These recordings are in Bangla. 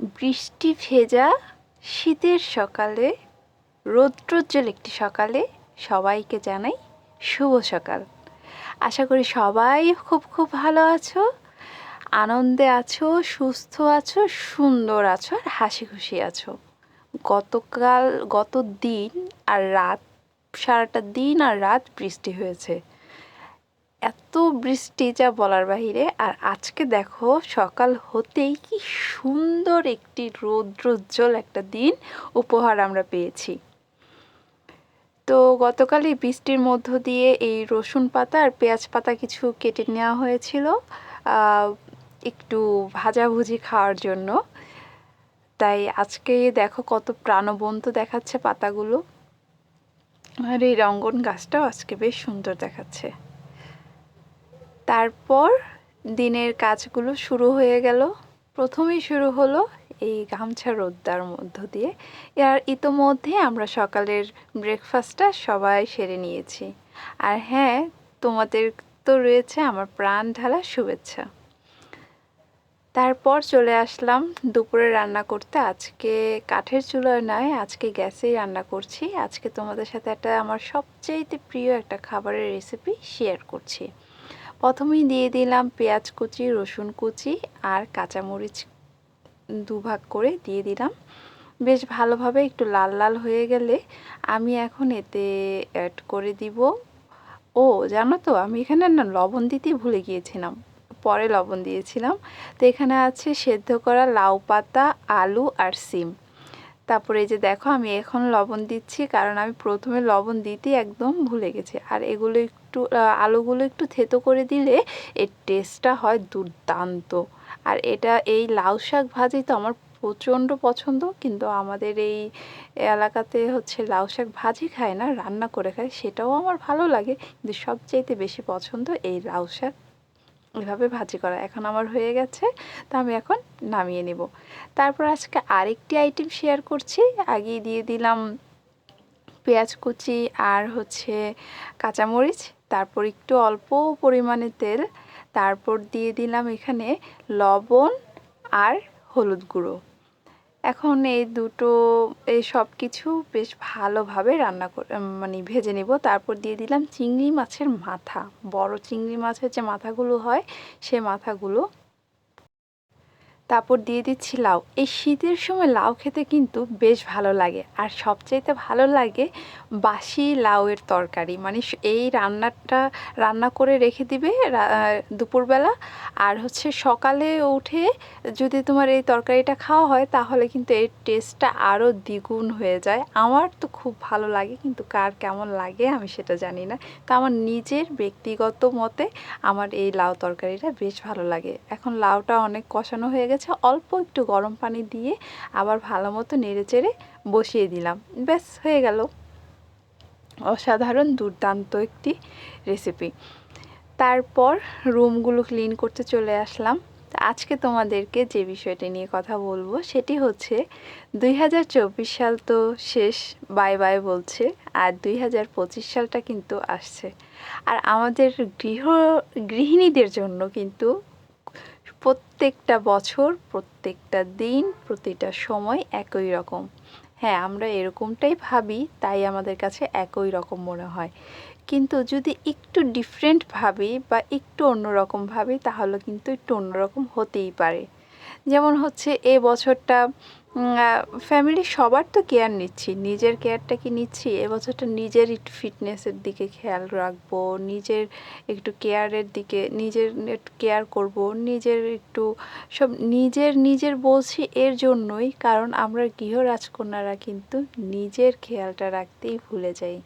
বৃষ্টি ভেজা শীতের সকালে, রৌদ্রোজ্জ্বল একটি সকালে সবাইকে জানাই শুভ সকাল। আশা করি সবাই খুব খুব ভালো আছো, আনন্দে আছো, সুস্থ আছো, সুন্দর আছো আর হাসি খুশি আছো। গতকাল, গত দিন আর রাত, সারাটা দিন আর রাত বৃষ্টি হয়েছে। বৃষ্টি যা বলার বাহিরে। আর আজকে দেখো, সকাল হতেই কি সুন্দর একটি রৌদ্রোজ্জ্বল একটা দিন উপহার আমরা পেয়েছি। তো গতকালই বৃষ্টির মধ্য দিয়ে এই রসুন পাতা আর পেঁয়াজ পাতা কিছু কেটে নেওয়া হয়েছিল একটু ভাজাভুজি খাওয়ার জন্য। তাই আজকে দেখো কত প্রাণবন্ত দেখাচ্ছে পাতাগুলো। আর এই রঙ্গন গাছটাও আজকে বেশ সুন্দর দেখাচ্ছে। তারপর দিনের কাজগুলো শুরু হয়ে গেল। প্রথমেই শুরু হলো এই গামছা রোদ্দার মধ্য দিয়ে। আর ইতোমধ্যে আমরা সকালের ব্রেকফাস্টটা সবাই সেরে নিয়েছি। আর হ্যাঁ তোমাদের তো রয়েছে আমার প্রাণ ঢালা শুভেচ্ছা। তারপর চলে আসলাম দুপুরে রান্না করতে। আজকে কাঠের চুলোয় নয়, আজকে গ্যাসেই রান্না করছি। আজকে তোমাদের সাথে একটা আমার সবচেয়ে প্রিয় একটা খাবারের রেসিপি শেয়ার করছি। প্রথমেই দিয়ে দিলাম পেঁয়াজ কুচি, রসুন কুচি আর কাঁচামরিচ দুভাগ করে দিয়ে দিলাম। বেশ ভালোভাবে একটু লাল লাল হয়ে গেলে আমি এখন এতে অ্যাড করে দিব। ও, জানো তো, আমি এখানে না লবণ দিতেই ভুলে গিয়েছিলাম, পরে লবণ দিয়েছিলাম। তো এখানে আছে সেদ্ধ করা লাউ পাতা, আলু আর সিম। তারপরে এই যে দেখো, আমি এখন লবণ দিচ্ছি, কারণ আমি প্রথমে লবণ দিতেই একদম ভুলে গেছি। আর এগুলো একটু আলুগুলো একটু থেতো করে দিলে এর টেস্টটা হয় দুর্দান্ত। আর এটা, এই লাউ শাক ভাজি তো আমার প্রচণ্ড পছন্দ, কিন্তু আমাদের এই এলাকাতে হচ্ছে লাউ শাক ভাজি খায় না, রান্না করে খায়, সেটাও আমার ভালো লাগে। কিন্তু সবচাইতে বেশি পছন্দ এই লাউ শাক এভাবে ভাজি করা। এখন আমার হয়ে গেছে, তো আমি এখন নামিয়ে নেব। তারপর আজকে আরেকটি আইটেম শেয়ার করছি। আগেই দিয়ে দিলাম পেঁয়াজ কুচি আর হচ্ছে কাঁচামরিচ। তারপর একটু অল্প পরিমাণে তেল, তারপর দিয়ে দিলাম এখানে লবণ আর হলুদ গুঁড়ো। এখন এই দুটো, এই সব কিছু বেশ ভালোভাবে রান্না করে মানে ভেজে নেব। তারপর দিয়ে দিলাম চিংড়ি মাছের মাথা। বড় চিংড়ি মাছের যে মাথাগুলো হয়, সে মাথাগুলো তারপর দিয়ে দিচ্ছি লাউ। এই শীতের সময় লাউ খেতে কিন্তু বেশ ভালো লাগে। আর সবচাইতে ভালো লাগে বাসি লাউয়ের তরকারি। মানে এই রান্নাটা, রান্না করে রেখে দিবে দুপুরবেলা। আর হচ্ছে সকালে উঠে যদি তোমার এই তরকারিটা খাওয়া হয়, তাহলে কিন্তু এর টেস্টটা আরও দ্বিগুণ হয়ে যায়। আমার তো খুব ভালো লাগে, কিন্তু কার কেমন লাগে আমি সেটা জানি না। তো আমার নিজের ব্যক্তিগত মতে আমার এই লাউ তরকারিটা বেশ ভালো লাগে। এখন লাউটা অনেক কষানো হয়ে গেছে। গেছে, অল্প একটু গরম পানি দিয়ে আবার ভালো মতো নেড়ে চেড়ে বসিয়ে দিলাম। ব্যাস, হয়ে গেল। অসাধারণ, দুর্দান্ত একটি রেসিপি তারপর রুমগুলো ক্লিন করতে চলে আসলাম। আজকে তোমাদেরকে যে বিষয়টি নিয়ে কথা বলব, সেটি হচ্ছে দুই হাজার চব্বিশ সাল তো শেষ বাই বাই বলছে, আর দুই হাজার পঁচিশ সালটা কিন্তু আসছে। আর আমাদের গৃহ, গৃহিণীদের জন্য কিন্তু প্রত্যেকটা বছর, প্রত্যেকটা দিন, প্রতিটা সময় একই রকম। হ্যাঁ আমরা এরকমটাই ভাবি, তাই আমাদের কাছে একই রকম মনে হয়। কিন্তু যদি একটু ডিফারেন্ট ভাবি বা একটু অন্যরকম ভাবি, তাহলে কিন্তু একটু অন্যরকম হতেই পারে। যেমন হচ্ছে এ বছরটা ফ্যামিলি সবার তো কেয়ার নিচ্ছি। নিজের কেয়ারটা কি নিচ্ছি? এবছরটা নিজের একটু ফিটনেসের দিকে খেয়াল রাখব, নিজের একটু কেয়ারের দিকে, নিজের একটু কেয়ার করব, নিজের একটু সব নিজের নিজের বলছি এর জন্যই, কারণ আমরা গৃহ রাজকন্যারা কিন্তু নিজের খেয়ালটা রাখতেই ভুলে যাই।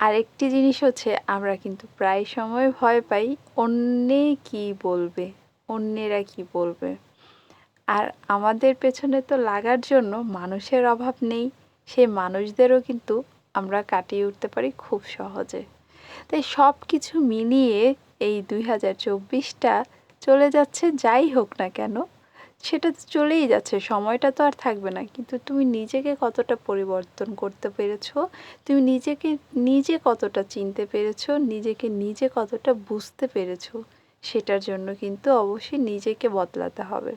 আরেকটি জিনিস হচ্ছে, আমরা কিন্তু প্রায় সময় ভয় পাই, অন্যে কি বলবে? অন্যেরা কি বলবে? আর আমাদের পেছনে তো লাগার জন্য মানুষের অভাব নেই, সেই মানুষদেরও কিন্তু আমরা কাটিয়ে উঠতে পারি খুব সহজে। তাই সব কিছু মিলিয়ে এই দুই হাজার চব্বিশটা চলে যাচ্ছে যাই হোক না কেন, সেটা তো চলেই যাচ্ছে, সময়টা তো আর থাকবে না। কিন্তু তুমি নিজেকে কতটা পরিবর্তন করতে পেরেছ, তুমি নিজেকে নিজে কতটা চিনতে পেরেছ, নিজেকে নিজে কতটা বুঝতে পেরেছ, সেটার জন্য কিন্তু অবশ্যই নিজেকে বদলাতে হবে।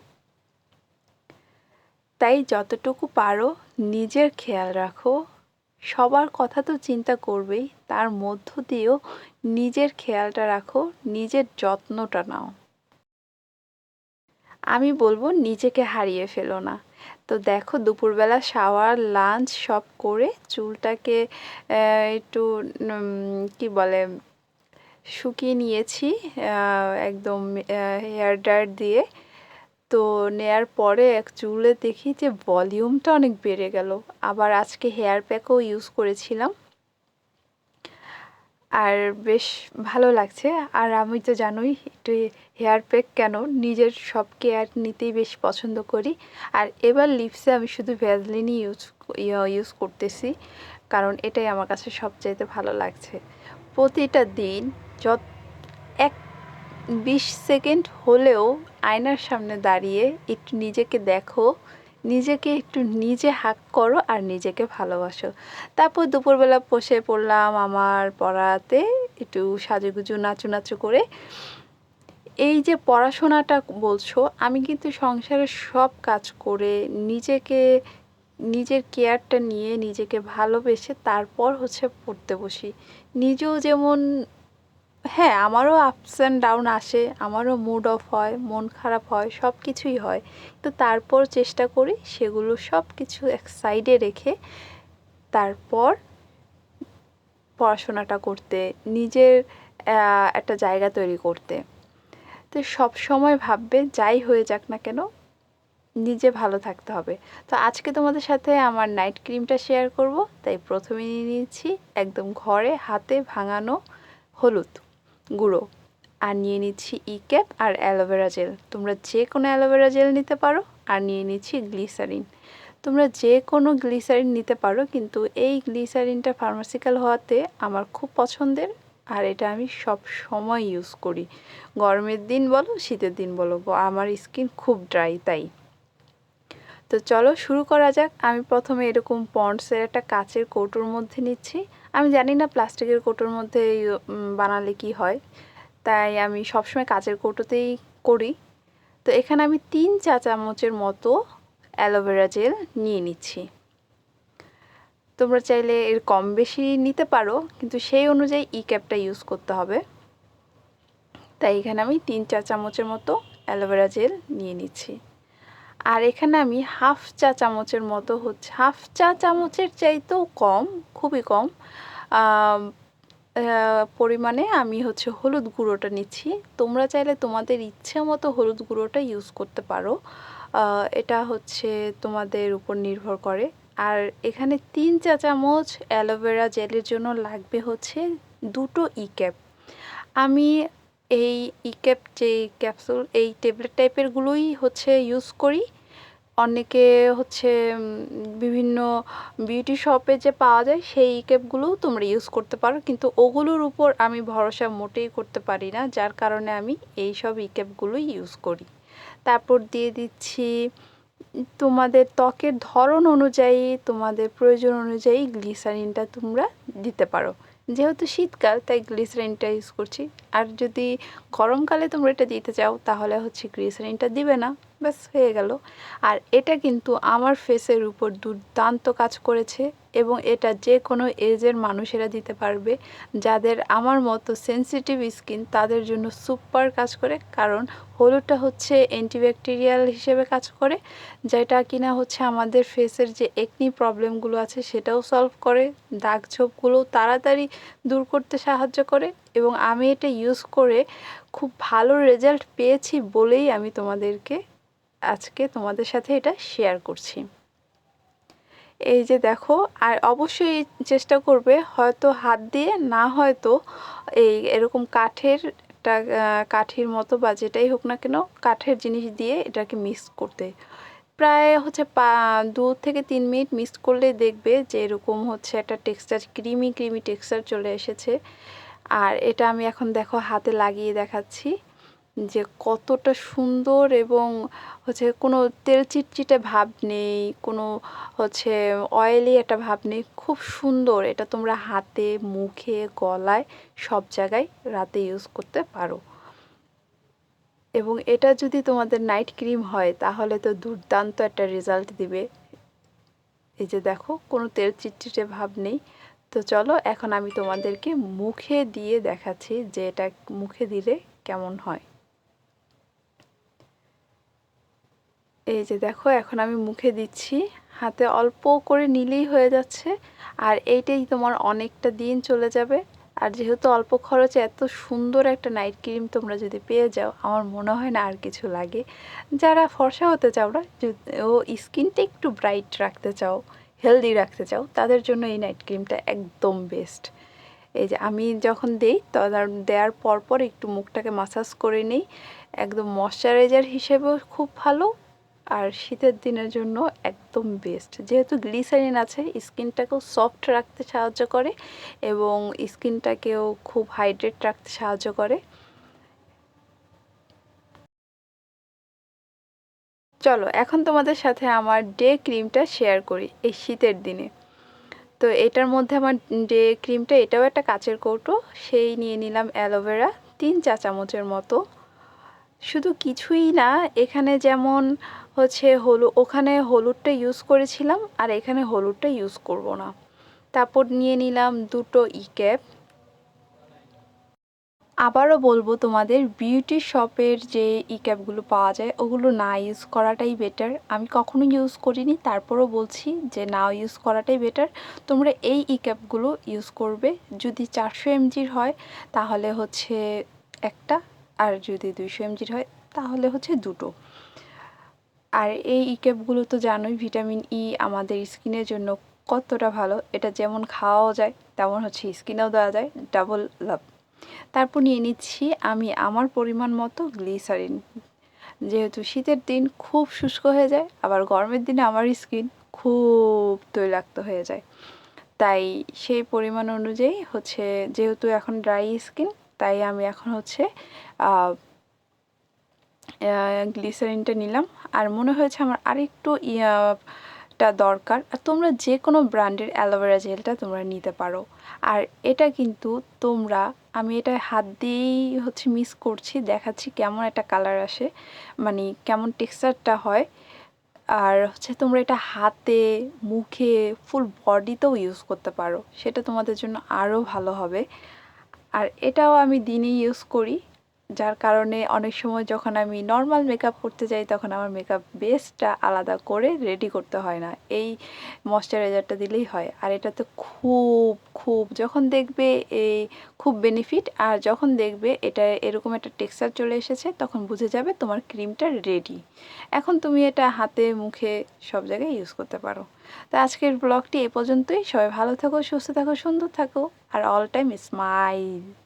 তাই যতটুকু পারো নিজের খেয়াল রাখো। সবার কথা তো চিন্তা করবেই, তার মধ্য দিয়েও নিজের খেয়ালটা রাখো, নিজের যত্নটা নাও। আমি বলব নিজেকে হারিয়ে ফেলো না। তো দেখো দুপুরবেলা শাওয়ার, লাঞ্চ সব করে চুলটাকে একটু কি বলে, শুকিয়ে নিয়েছি একদম হেয়ার ড্রায়ার দিয়ে। তো নেয়ার পরে এক চুলে দেখি যে ভলিউমটা অনেক বেড়ে গেল। আবার আজকে হেয়ার প্যাকও ইউজ করেছিলাম। আর বেশ ভালো লাগছে। আর আমি তো জানোই একটু হেয়ার প্যাক কেন? নিজের সব কেয়ার নিতেই বেশ পছন্দ করি। আর এবার লিপসে আমি শুধু ভ্যাজলিনই ইউজ ইউজ করতেছি। কারণ এটাই আমার কাছে সবচাইতে ভালো লাগছে। প্রতিটা দিন যত, এক বিশ সেকেন্ড হলেও আয়নার সামনে দাঁড়িয়ে একটু নিজেকে দেখো, নিজেকে একটু নিজে হাক করো আর নিজেকে ভালোবাসো। তারপর দুপুরবেলা বসে পড়লাম আমার পড়াতে, একটু সাজুগুজু নাচু নাচু করে। এই যে পড়াশোনাটা বলছো, আমি কিন্তু সংসারের সব কাজ করে নিজেকে, নিজের কেয়ারটা নিয়ে নিজেকে ভালোবেসে তারপর হচ্ছে পড়তে বসি। নিজেও যেমন হ্যাঁ আমারও আপস অ্যান্ড ডাউন আসে, আমারও মুড অফ হয়, মন খারাপ হয় সব কিছুই হয়। তো তারপর চেষ্টা করি সেগুলো সব কিছু এক সাইডে রেখে তারপর পড়াশোনাটা করতে, নিজের একটা জায়গা তৈরি করতে। তো সব সময় ভাববে, যাই হয়ে যাক না কেন, নিজে ভালো থাকতে হবে। তো আজকে তোমাদের সাথে আমার নাইট ক্রিমটা শেয়ার করব, তাই প্রথমে নিয়ে নিয়েছি, একদম ঘরে, হাতে ভাঙানো হলুদ। গুঁড়ো। আর নিয়ে নিচ্ছি ই ক্যাপ আর অ্যালোভেরা জেল। তোমরা যে কোনো অ্যালোভেরা জেল নিতে পারো আর নিয়ে নিচ্ছি গ্লিসারিন। তোমরা যে কোনো গ্লিসারিন নিতে পারো, কিন্তু এই গ্লিসারিনটা ফার্মাসিক্যাল হওয়াতে আমার খুব পছন্দের আর এটা আমি সব সময় ইউজ করি। গরমের দিন বলো, শীতের দিন বলো আমার স্কিন খুব ড্রাই তাই। তো চলো শুরু করা যাক। আমি প্রথমে এরকম পন্ডসের একটা কাচের কৌটোর মধ্যে নিচ্ছি। আমি জানি না প্লাস্টিকের কৌটোর মধ্যে বানালে কি হয়। তাই আমি সবসময় কাচের কৌটোতেই করি। তো এখানে আমি তিন চা চামচের মতো অ্যালোভেরা জেল নিয়ে নিচ্ছি। তোমরা চাইলে এর কম বেশি নিতে পারো, কিন্তু সেই অনুযায়ী ই ক্যাপটা ইউজ করতে হবে। তাই এখানে আমি তিন চা চামচের মতো অ্যালোভেরা জেল নিয়ে নিচ্ছি। আর এখানে আমি হাফ চা চামচের মতো হচ্ছে, হাফ চা চামচের চাইতেও কম, খুবই কম। পরিমাণে আমি হচ্ছে হলুদ গুঁড়োটা নিচ্ছি। তোমরা চাইলে তোমাদের ইচ্ছে মতো হলুদ গুঁড়োটা ইউজ করতে পারো। এটা হচ্ছে তোমাদের উপর নির্ভর করে। আর এখানে তিন চা চামচ অ্যালোভেরা জেলের জন্য লাগবে হচ্ছে দুটো ই ক্যাপ আমি এই ই ক্যাপ যে ক্যাপসুল এই ট্যাবলেট টাইপেরগুলোই হচ্ছে ইউজ করি। অনেকে হচ্ছে বিভিন্ন বিউটি শপে যে পাওয়া যায়, সেই ক্যাপগুলোও তোমরা ইউজ করতে পারো। কিন্তু ওগুলোর উপর আমি ভরসা মোটেই করতে পারি না, যার কারণে আমি এই সব ই ক্যাপগুলোই ইউজ করি। তারপর দিয়ে দিচ্ছি, তোমাদের ত্বকের ধরন অনুযায়ী, তোমাদের প্রয়োজন অনুযায়ী গ্লিসারিনটা তোমরা দিতে পারো। যেহেতু শীতকাল, তাই গ্লিসারিনটা ইউজ করছি। আর যদি গরমকালে তোমরা এটা দিতে চাও, তাহলে হচ্ছে গ্লিসারিনটা দিবে না। ব্যাস হয়ে গেল। আর এটা কিন্তু আমার ফেসের উপর দুর্দান্ত কাজ করেছে এবং এটা যে কোনো এজের মানুষেরা দিতে পারবে। যাদের আমার মতো সেন্সিটিভ স্কিন তাদের জন্য সুপার কাজ করে, কারণ হলুদটা হচ্ছে অ্যান্টিব্যাকটেরিয়াল হিসেবে কাজ করে, যেটা কিনা হচ্ছে আমাদের ফেসের যে একনি প্রবলেমগুলো আছে সেটাও সলভ করে, দাগ ছোপগুলো তাড়াতাড়ি দূর করতে সাহায্য করে এবং আমি এটা ইউজ করে খুব ভালো রেজাল্ট পেয়েছি বলেই আমি তোমাদেরকে আজকে তোমাদের সাথে এটা শেয়ার করছি। এই যে দেখো, আর অবশ্যই চেষ্টা করবে হয়তো হাত দিয়ে, না হয়তো এই এরকম কাঠের একটা কাঠির মতো বা যেটাই হোক না কেন কাঠের জিনিস দিয়ে এটাকে মিক্স করতে। প্রায় হচ্ছে পা, দু থেকে তিন মিনিট মিক্স করলে দেখবে যে এরকম হচ্ছে একটা টেক্সচার ক্রিমি ক্রিমি টেক্সচার চলে এসেছে। আর এটা আমি এখন দেখো হাতে লাগিয়ে দেখাচ্ছি। যে কতটা সুন্দর এবং হচ্ছে কোনো তেল চিটচিটে ভাব নেই, কোনো হচ্ছে অয়েলি একটা ভাব নেই, খুব সুন্দর। এটা তোমরা হাতে, মুখে, গলায় সব জায়গায় রাতে ইউজ করতে পারো। এবং এটা যদি তোমাদের নাইট ক্রিম হয়, তাহলে তো দুর্দান্ত একটা রেজাল্ট দিবে। এই যে দেখো, কোনো তেল চিটচিটে ভাব নেই। তো চলো, এখন আমি তোমাদেরকে মুখে দিয়ে দেখাচ্ছি যে এটা মুখে দিলে কেমন হয়। এই যে দেখো, এখন আমি মুখে দিচ্ছি। হাতে অল্প করে নিলেই হয়ে যাচ্ছে। আর এইটাই তোমার অনেকটা দিন চলে যাবে। আর যেহেতু অল্প খরচে এত সুন্দর একটা নাইট ক্রিম তোমরা যদি পেয়ে যাও, আমার মনে হয় না আর কিছু লাগে। যারা ফর্সা হতে চাও না ও স্কিনটা একটু ব্রাইট রাখতে চাও হেলদি রাখতে চাও, তাদের জন্য এই নাইট ক্রিমটা একদম বেস্ট এই যে আমি যখন দিই, তখন দেওয়ার পরপর একটু মুখটাকে মাসাজ করে নিই। একদম ময়শ্চারাইজার হিসেবেও খুব ভালো। আর শীতের দিনের জন্য একদম বেস্ট যেহেতু গ্লিসারিন আছে, স্কিনটাকেও সফট রাখতে সাহায্য করে এবং স্কিনটাকেও খুব হাইড্রেট রাখতে সাহায্য করে। চলো, এখন তোমাদের সাথে আমার ডে ক্রিমটা শেয়ার করি, এই শীতের দিনে। তো এটার মধ্যে আমার ডে ক্রিমটা এটাও একটা কাচের কৌটো, সেই নিয়ে নিলাম অ্যালোভেরা তিন চা চামচের মতো। শুধু কিছুই না, এখানে যেমন হচ্ছে হলু, ওখানে হলুদটা ইউজ করেছিলাম আর এখানে হলুদটা ইউজ করব না। তারপর নিয়ে নিলাম দুটো ই ক্যাপ আবারও বলব তোমাদের বিউটি শপের যে ই ক্যাপগুলো পাওয়া যায়, ওগুলো না ইউজ করাটাই বেটার আমি কখনো ইউজ করিনি, তারপরও বলছি যে না ইউজ করাটাই বেটার তোমরা এই ই ক্যাপগুলো ইউজ করবে। যদি চারশো এমজির হয়, তাহলে হচ্ছে একটা আর যদি দুইশো এমজির হয়, তাহলে হচ্ছে দুটো। আর এই ই ক্যাপগুলো তো জানোই, ভিটামিন ই আমাদের স্কিনের জন্য কতটা ভালো। এটা যেমন খাওয়াও যায়, তেমন হচ্ছে স্কিনেও দেওয়া যায় ডাবল লাভ তারপর নিয়ে নিচ্ছি আমি আমার পরিমাণ মতো গ্লিসারিন যেহেতু শীতের দিন খুব শুষ্ক হয়ে যায়, আবার গরমের দিনে আমার স্কিন খুব তৈলাক্ত হয়ে যায়। তাই সেই পরিমাণ অনুযায়ী হচ্ছে, যেহেতু এখন ড্রাই স্কিন তাই আমি এখন হচ্ছে গ্লিসারিনটা নিলাম। আর মনে হয়েছে আমার আরেকটু টা দরকার। আর তোমরা যে কোনো ব্র্যান্ডের অ্যালোভেরা জেলটা তোমরা নিতে পারো। আর এটা কিন্তু তোমরা, আমি এটা হাত দিয়েই হচ্ছে মিস করছি, দেখাচ্ছি কেমন একটা কালার আসে মানে কেমন টেক্সচারটা হয়। আর হচ্ছে তোমরা এটা হাতে, মুখে ফুল বডিতেও ইউজ করতে পারো। সেটা তোমাদের জন্য আরও ভালো হবে। আর এটাও আমি দিনে ইউজ করি। যার কারণে অনেক সময় যখন আমি নর্মাল মেকআপ করতে যাই, তখন আমার মেকআপ বেসটা আলাদা করে রেডি করতে হয় না। এই ময়শ্চারাইজারটা দিলেই হয়। আর এটাতে খুব খুব যখন দেখবে এই খুব বেনিফিট আর যখন দেখবে এটা এরকম একটা টেক্সচার চলে এসেছে, তখন বুঝে যাবে তোমার ক্রিমটা রেডি এখন তুমি এটা হাতে, মুখে সব জায়গায় ইউজ করতে পারো। তো আজকের ব্লগটি এ পর্যন্তই। সবাই ভালো থাকো, সুস্থ থাকো, সুন্দর থাকো, আর অল টাইম স্মাইল